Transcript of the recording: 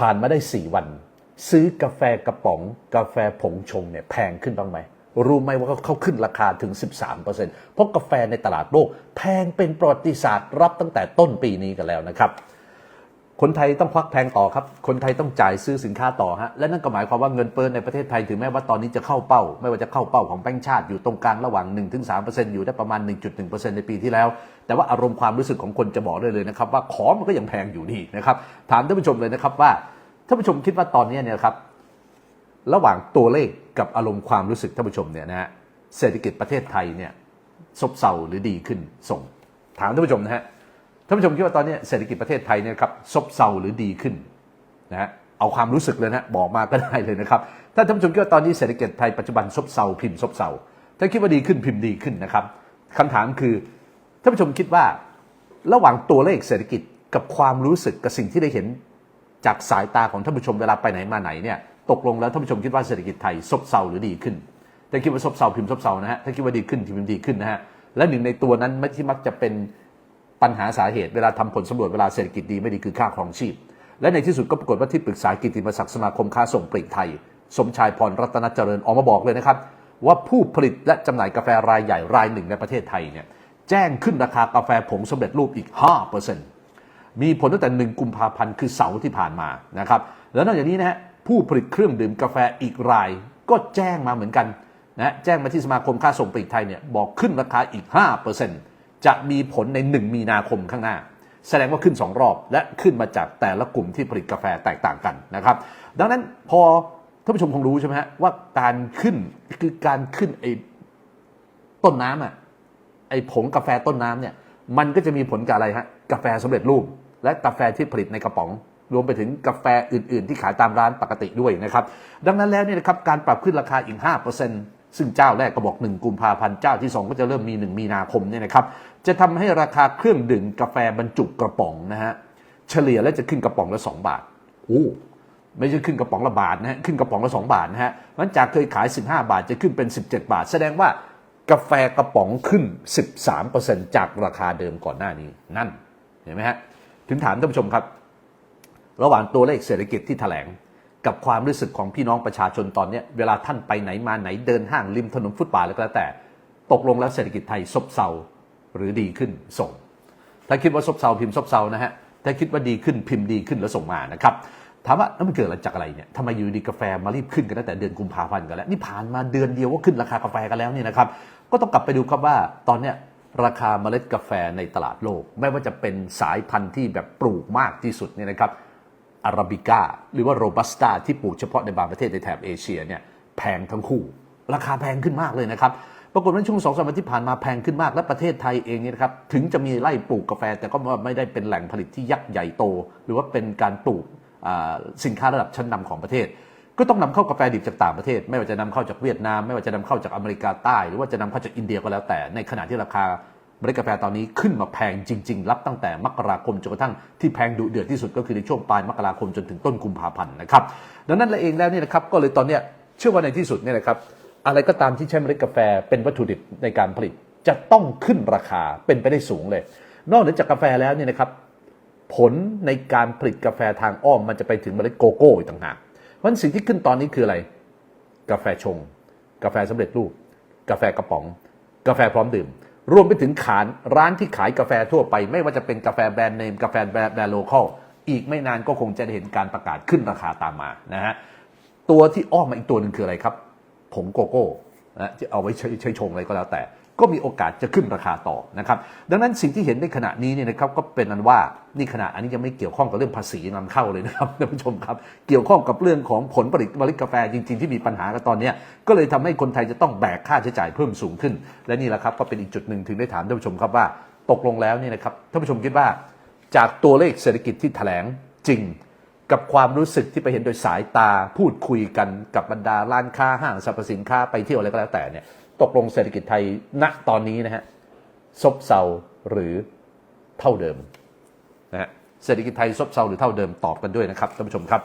ผ่านมาได้ 4 วัน ซื้อกาแฟกระป๋อง กาแฟผงชงเนี่ยแพงขึ้นบ้างไหม รู้ไหมว่าเขาขึ้นราคาถึง 13%เพราะกาแฟในตลาดโลกแพงเป็นประวัติศาสตร์รับตั้งแต่ต้นปีนี้กันแล้วนะครับ คนไทยต้องควักแพงต่อครับ คนไทยต้องจ่ายซื้อสินค้าต่อฮะ และนั่นก็หมายความว่าเงินเฟ้อในประเทศไทยถึงแม้ว่าตอนนี้จะเข้าเป้า ไม่ว่าจะเข้าเป้าของแบงก์ชาติอยู่ตรงกลางระหว่าง 1-3%อยู่ได้ประมาณ 1.1%ในปีที่แล้ว แต่ว่าอารมณ์ความรู้สึกของคนจะบอกได้เลยนะครับว่าของมันก็ยังแพงอยู่ดีนะครับ ถามท่านผู้ชมเลยนะครับว่าท่านผู้ชมคิดว่าตอนนี้เนี่ยครับระหว่างตัวเลขกับอารมณ์ความรู้สึกท่านผู้ชมเนี่ยนะฮะเศรษฐกิจประเทศไทยเนี่ยซบเซาหรือดีขึ้นส่ง ถามท่านผู้ชมนะฮะ ท่านผู้ชมคิดว่าตอนนี้เศรษฐกิจประเทศไทยเนี่ยครับซบเซาหรือดีขึ้นนะฮะเอาความรู้สึกเลยนะบอกมาก็ได้เลยนะครับถ้าท่านผู้ชมคิดว่าตอนนี้เศรษฐกิจไทยปัจจุบันซบเซาพิมพ์ซบเซาถ้าคิดว่าดีขึ้นพิมพ์ดีขึ้นนะครับคำถามคือท่านผู้ชมคิดว่า ระหว่างตัวเลขเศรษฐกิจกับความรู้สึกกับสิ่งที่ได้เห็นจากสายตาของท่านผู้ชมเวลาไปไหนมาไหนเนี่ยตกลงแล้วท่านผู้ชมคิดว่าเศรษฐกิจไทยซบเซาหรือดีขึ้นถ้าคิดว่าซบเซาพิมพ์ซบเซานะฮะถ้าคิดว่าดีขึ้นพิมพ์ดีขึ้นนะฮะและหนึ่งในตัวนั้นที่มักจะเป็น ปัญหาสาเหตุเวลาทำผลสำรวจเวลาเศรษฐกิจดีไม่ดีคือค่าครองชีพ และในที่สุดก็ปรากฏว่าที่ปรึกษากิติมศักดิ์สมาคมค้าส่งปลีกไทย สมชายพรรัตนเจริญออกมาบอกเลยนะครับ ว่าผู้ผลิตและจำหน่ายกาแฟรายใหญ่รายหนึ่งในประเทศไทยเนี่ยแจ้งขึ้นราคากาแฟผงสำเร็จรูปอีก 5%มีผลตั้งแต่ 1 กุมภาพันธ์คือเสาร์ที่ผ่านมานะครับแล้วนอกจากนี้นะฮะผู้ผลิตเครื่องดื่มกาแฟอีกราย ก็แจ้งมาเหมือนกันนะแจ้งมาที่สมาคมค้าส่งปลีกไทยเนี่ยบอกขึ้นราคาอีก 5% จะมีผลใน 1 มีนาคมข้างหน้า แสดงว่าขึ้น 2 รอบ และขึ้นมาจากแต่ละกลุ่มที่ผลิตกาแฟแตกต่างกันนะครับ ดังนั้นพอท่านผู้ชมคงรู้ใช่ไหมฮะว่าการขึ้นคือการขึ้นไอ้ต้นน้ำอะไอ้ผงกาแฟต้นน้ำเนี่ยมันก็จะมีผลกับอะไรฮะกาแฟสำเร็จรูป และกาแฟที่ผลิตในกระป๋อง รวมไปถึงกาแฟอื่น ๆ ที่ขายตามร้านปกติด้วยนะครับ ดังนั้นแล้วเนี่ยนะครับการปรับขึ้นราคาอีก 5% ซึ่งเจ้าแรกก็บอก 1 กุมภาพันธ์เจ้าที่ 2 ก็จะเริ่มมี 1 มีนาคมเนี่ยนะครับ จะทำให้ราคาเครื่องดื่มกาแฟบรรจุกระป๋องนะฮะเฉลี่ยแล้วจะขึ้นกระป๋องละ 2 บาทโอ้ไม่ใช่ขึ้นกระป๋องละบาทนะฮะขึ้นกระป๋องละ2บาทนะฮะมันจากเคยขาย 15 บาทจะขึ้นเป็น 17 บาท แสดงว่ากาแฟกระป๋องขึ้น 13%จากราคาเดิมก่อนหน้านี้นั่นเห็นไหมฮะถึงถามท่านผู้ชมครับ ระหว่างตัวเลขเศรษฐกิจที่แถลง กับความรู้สึกของพี่น้องประชาชนตอนนี้เวลาท่านไปไหนมาไหนเดินห้างริมถนนฟุตบาทแล้วก็แล้วแต่ ตกลงแล้วเศรษฐกิจไทยซบเซาหรือดีขึ้นส่ง ถ้าคิดว่าซบเซาพิมพ์ซบเซานะฮะถ้าคิดว่าดีขึ้นพิมพ์ดีขึ้นแล้วส่งมานะครับถามว่าแล้วมันเกิดอะไรจากอะไรเนี่ยทำไมอยู่ดีกาแฟมารีบขึ้นกันตั้งแต่เดือนกุมภาพันธ์กันแล้วนี่ผ่านมาเดือนเดียวก็ขึ้นราคากาแฟกันแล้วเนี่ยนะครับก็ต้องกลับไปดูครับว่าตอนเนี้ยราคาเมล็ดกาแฟในตลาดโลก ไม่ว่าจะเป็นสายพันธุ์ที่แบบปลูกมากที่สุดเนี่ยนะครับ อาราบิก้าหรือว่าโรบัสต้าที่ปลูกเฉพาะในบางประเทศในแถบเอเชียเนี่ยแพงทั้งคู่ ราคาแพงขึ้นมากเลยนะครับปรากฏว่าช่วงสองสามวันที่ผ่านมาแพงขึ้นมากและประเทศไทยเองเนี่ยนะครับถึงจะมีไร่ปลูกกาแฟ แต่ก็ไม่ได้เป็นแหล่งผลิตที่ยักษ์ใหญ่โต หรือว่าเป็นการปลูกสินค้าระดับชั้นนำของประเทศ ก็ต้องนำเข้ากาแฟดิบจากต่างประเทศ ไม่ว่าจะนำเข้าจากเวียดนาม ไม่ว่าจะนำเข้าจากอเมริกาใต้ หรือว่าจะนำเข้าจากอินเดียก็แล้วแต่ในขณะที่ราคา เมล็ดกาแฟตอนนี้ขึ้นมาแพงจริง ๆ รับตั้งแต่มกราคมจนกระทั่งที่แพงดุเดือดที่สุดก็คือในช่วงปลายมกราคมจนถึงต้นกุมภาพันธ์นะครับดังนั้นเองแล้วเนี่ยนะครับก็เลยตอนเนี้ยเชื่อว่าในที่สุดเนี่ยนะครับอะไรก็ตามที่ใช้เมล็ดกาแฟเป็นวัตถุดิบในการผลิต จะต้องขึ้นราคาเป็นไปได้สูงเลย นอกเหนือจากกาแฟแล้วเนี่ยนะครับผลในการผลิตกาแฟทางอ้อมมันจะไปถึงเมล็ดโกโก้อีกต่างหากเพราะฉะนั้นสิ่งที่ขึ้นตอนนี้คืออะไร กาแฟชง กาแฟสำเร็จรูป กาแฟกระป๋อง กาแฟพร้อมดื่ม รวมไปถึงขานร้านที่ขายกาแฟทั่วไป ไม่ว่าจะเป็นกาแฟแบรนด์เนม กาแฟแบรนด์โลเคอลอีกไม่นานก็คงจะได้เห็นการประกาศขึ้นราคาตามมานะฮะตัวที่อ้อมมาอีกตัวหนึ่งคืออะไรครับผงโกโก้นะจะเอาไว้ใช้ใช้ชงอะไรก็แล้วแต่ ก็มีโอกาสจะขึ้นราคาต่อนะครับ ดังนั้นสิ่งที่เห็นในขณะนี้เนี่ยนะครับก็เป็นนันว่านี่ขณะอันนี้ยังไม่เกี่ยวข้องกับเรื่องภาษีนำเข้าเลยนะครับท่านผู้ชมครับ เกี่ยวข้องกับเรื่องของผลผลิตเมล็ดกาแฟจริง ๆ ที่มีปัญหากันตอนนี้ก็เลยทำให้คนไทยจะต้องแบกค่าใช้จ่ายเพิ่มสูงขึ้น และนี่แหละครับก็เป็นอีกจุดหนึ่งถึงได้ถามท่านผู้ชมครับว่า ตกลงแล้วเนี่ยนะครับท่านผู้ชมคิดว่า จากตัวเลขเศรษฐกิจที่แถลงจริงกับความรู้สึกที่ไปเห็นโดยสายตาพูดคุยกันกับบรรดาร้านค้าห้างสรรพสินค้าไปเที่ยวอะไรก็แล้วแต่เนี่ย ตกลงเศรษฐกิจไทยณตอนนี้นะฮะซบเซาหรือเท่าเดิมนะฮะเศรษฐกิจไทยซบเซาหรือเท่าเดิมตอบกันด้วยนะครับท่านผู้ชมครับ